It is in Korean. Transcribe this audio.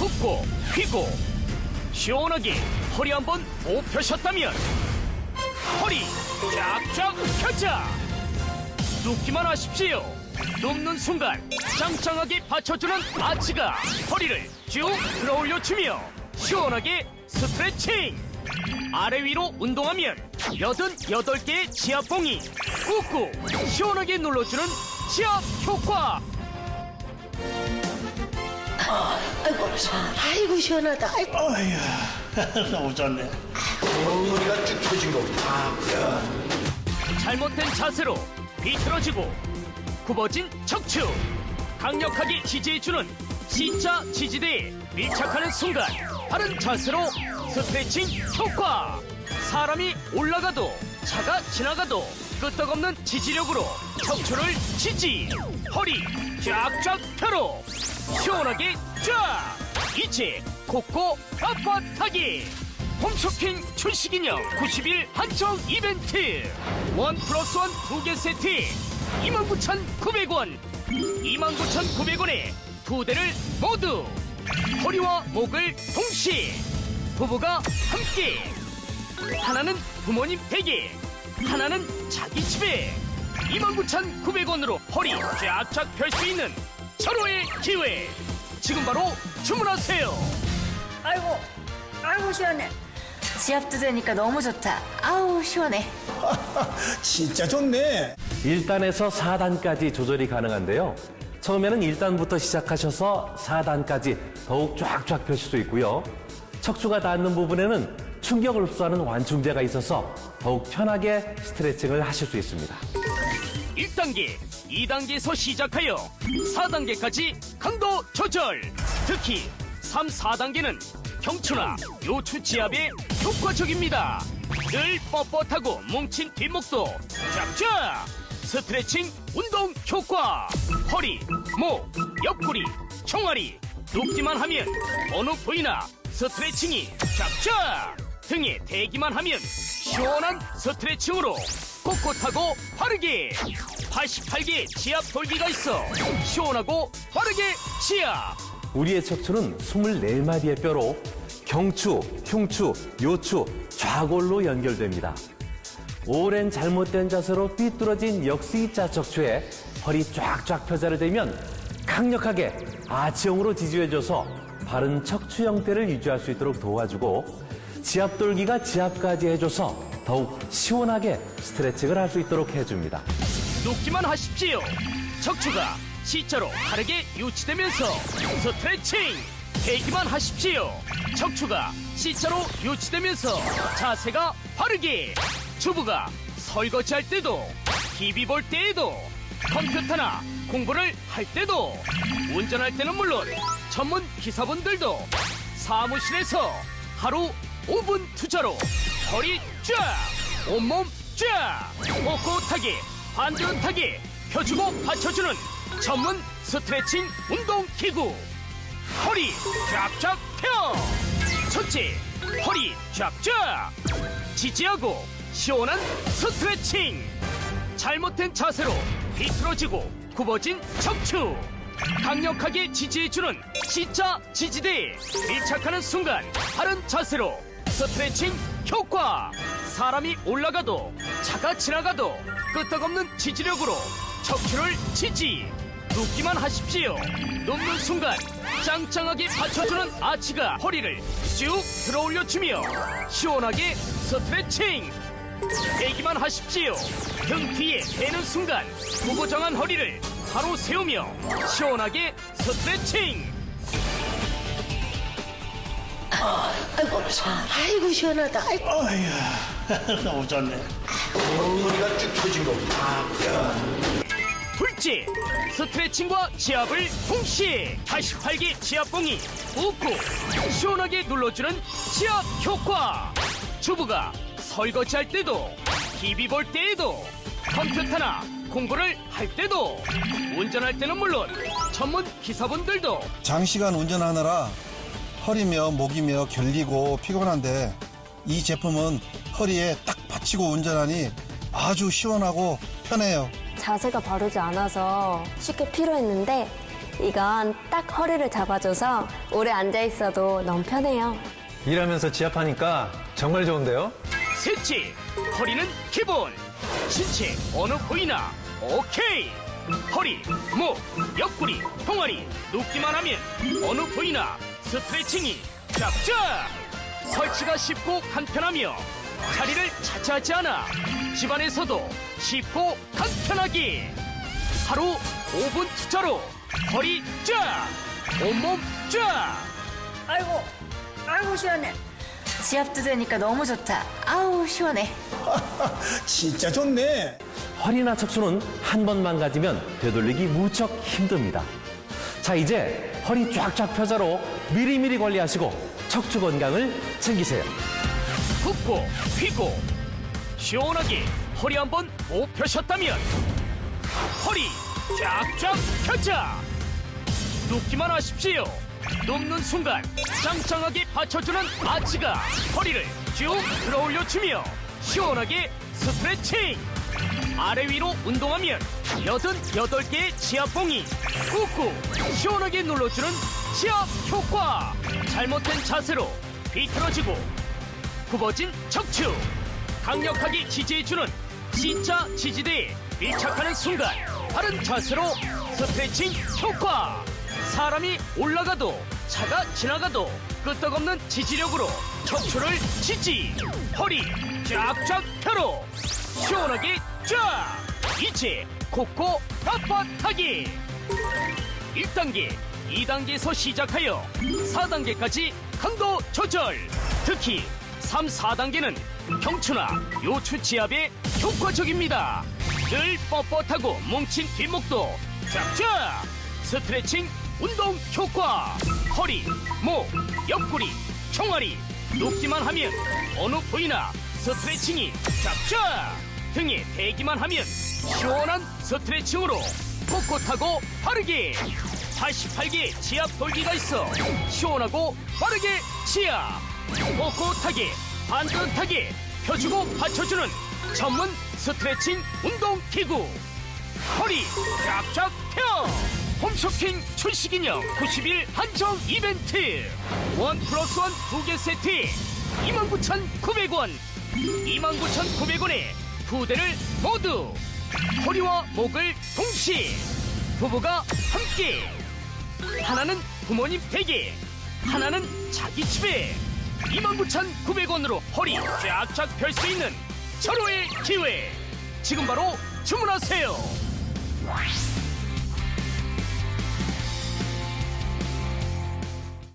굽고 휘고. 시원하게 허리 한번 못 펴셨다면 허리 쫙쫙 펴자. 눕기만 하십시오. 눕는 순간 짱짱하게 받쳐주는 아치가 허리를 쭉 들어올려주며 시원하게 스트레칭. 아래 위로 운동하면 여든 여덟 개의 지압봉이 꾹꾹 시원하게 눌러주는 지압 효과 아이고, 아이고 시원하다. 아이고. 어휴, 너무 좋네. 엉덩이가 쭉 펴진 거구나. 잘못된 자세로 비틀어지고 굽어진 척추 강력하게 지지해주는 C자 지지대에 밀착하는 순간 바른 자세로 스트레칭 효과 사람이 올라가도 차가 지나가도 끄떡없는 지지력으로 척추를 지지 허리 쫙쫙 펴로 시원하게 쫙 이제 콕코 빳빳하게 홈쇼핑 출시기념 90일 한정 이벤트. 원 플러스 원 두 개 세트. 29,900원. 29,900원에 두 대를 모두 허리와 목을 동시에 부부가 함께. 하나는 부모님 댁에 하나는 자기 집에. 29,900원으로 허리 쫙쫙 펼 수 있는 절호의 기회 지금 바로 주문하세요 아이고, 아이고 시원해. 지압도 되니까 너무 좋다. 아우 시원해. 진짜 좋네. 1단에서 4단까지 조절이 가능한데요. 처음에는 1단부터 시작하셔서 4단까지 더욱 쫙쫙 펴실 수 있고요. 척추가 닿는 부분에는 충격을 흡수하는 완충제가 있어서 더욱 편하게 스트레칭을 하실 수 있습니다. 1단계, 2단계에서 시작하여 4단계까지 강도 조절. 특히 3, 4단계는 경추나 요추 지압에 효과적입니다. 늘 뻣뻣하고 뭉친 뒷목도 쫙쫙. 스트레칭 운동 효과. 허리, 목, 옆구리, 총알이 눕기만 하면 어느 부위나 스트레칭이 쫙쫙. 등에 대기만 하면 시원한 스트레칭으로 꼿꼿하고 빠르게 88개 지압 돌기가 있어 시원하고 빠르게 지압 우리의 척추는 24마리의 뼈로 경추, 흉추, 요추, 좌골로 연결됩니다. 오랜 잘못된 자세로 삐뚤어진 역스이자 척추에 허리 쫙쫙 펴자를 대면 강력하게 아치형으로 지지해줘서 바른 척추 형태를 유지할 수 있도록 도와주고 지압돌기가 지압까지 해줘서 더욱 시원하게 스트레칭을 할 수 있도록 해줍니다. 눕기만 하십시오. 척추가 C자로 바르게 유치되면서 스트레칭 대기만 하십시오. 척추가 C자로 유치되면서 자세가 바르게 주부가 설거지할 때도 TV 볼 때에도 컴퓨터나 공부를 할 때도 운전할 때는 물론 전문 기사분들도 사무실에서 하루 5분 투자로 허리 쫙 온몸 쫙 꼿꼿하게 반듯하게 펴주고 받쳐주는 전문 스트레칭 운동 기구. 허리 쫙쫙 펴! 첫째 허리 쫙쫙! 지지하고 시원한 스트레칭! 잘못된 자세로 비틀어지고 굽어진 척추! 강력하게 지지해주는 C자 지지대에 밀착하는 순간 바른 자세로 스트레칭 효과! 사람이 올라가도 차가 지나가도 끄떡없는 지지력으로 척추를 지지 눕기만 하십시오 눕는 순간 짱짱하게 받쳐주는 아치가 허리를 쭉 들어올려주며 시원하게 스트레칭 대기만 하십시오. 등 뒤에 대는 순간 구부정한 허리를 바로 세우며 시원하게 스트레칭. 아이고, 아이고 시원하다. 아이고. 어휴, 너무 좋네. 엉덩이가 쭉 펴진 거구나. 둘째, 스트레칭과 지압을 동시에 88개 지압봉이 웃고 시원하게 눌러주는 지압 효과. 주부가 설거지할 때도, TV 볼 때에도, 컴퓨터나 공부를 할 때도, 운전할 때는 물론 전문 기사분들도 장시간 운전하느라 허리며 목이며 결리고 피곤한데 이 제품은 허리에 딱 받치고 운전하니 아주 시원하고 편해요. 자세가 바르지 않아서 쉽게 피로했는데 이건 딱 허리를 잡아줘서 오래 앉아 있어도 너무 편해요. 일하면서 지압하니까 정말 좋은데요? 셋째, 허리는 기본. 신체 어느 부위나 오케이. 허리, 목, 옆구리, 통아리 눕기만 하면 어느 부위나 스트레칭이 쫙쫙. 설치가 쉽고 간편하며 자리를 차지하지 않아 집안에서도 쉽고 간편하게 하루 5분 투자로 허리 쫙, 온몸 쫙. 아이고, 아이고 시원해. 지압도 되니까 너무 좋다. 아우 시원해. 진짜 좋네. 허리나 척추는 한 번만 가지면 되돌리기 무척 힘듭니다. 자, 이제 허리 쫙쫙 펴자로 미리미리 관리하시고 척추 건강을 챙기세요. 굽고 휘고 시원하게 허리 한번 못 펴셨다면 허리 쫙쫙 펴자. 눕기만 하십시오. 눕는 순간 짱짱하게 받쳐주는 아치가 허리를 쭉 들어올려주며 시원하게 스트레칭. 아래 위로 운동하면 여든 여덟 개의 지압봉이 꾹꾹 시원하게 눌러주는 지압 효과. 잘못된 자세로 비틀어지고 굽어진 척추. 강력하게 지지해주는 진짜 지지대에 밀착하는 순간 바른 자세로 스트레칭 효과. 사람이 올라가도 차가 지나가도 끄떡없는 지지력으로 척추를 지지. 허리 쫙쫙 펴로 시원하게 쫙. 이제 콕코 빳빳하게 1단계, 2단계에서 시작하여 4단계까지 강도 조절. 특히 3, 4단계는 경추나 요추 지압에 효과적입니다. 늘 뻣뻣하고 뭉친 뒷목도 쫙쫙 스트레칭 운동 효과. 허리, 목, 옆구리, 총알이 눕기만 하면 어느 부위나 스트레칭이 쫙쫙 등에 대기만 하면 시원한 스트레칭으로 꼿꼿하고 빠르게 88개 지압 돌기가 있어 시원하고 빠르게 지압. 꼿꼿하게 반듯하게 펴주고 받쳐주는 전문 스트레칭 운동 기구. 허리 쫙쫙 펴 홈쇼핑 출시기념 90일 한정 이벤트. 원 플러스 원 두 개 세트에 29,900원. 29,900원에 두 대를 모두 허리와 목을 동시에 부부가 함께. 하나는 부모님 댁에 하나는 자기 집에. 29,900원으로 허리 쫙쫙 펼 수 있는 절호의 기회. 지금 바로 주문하세요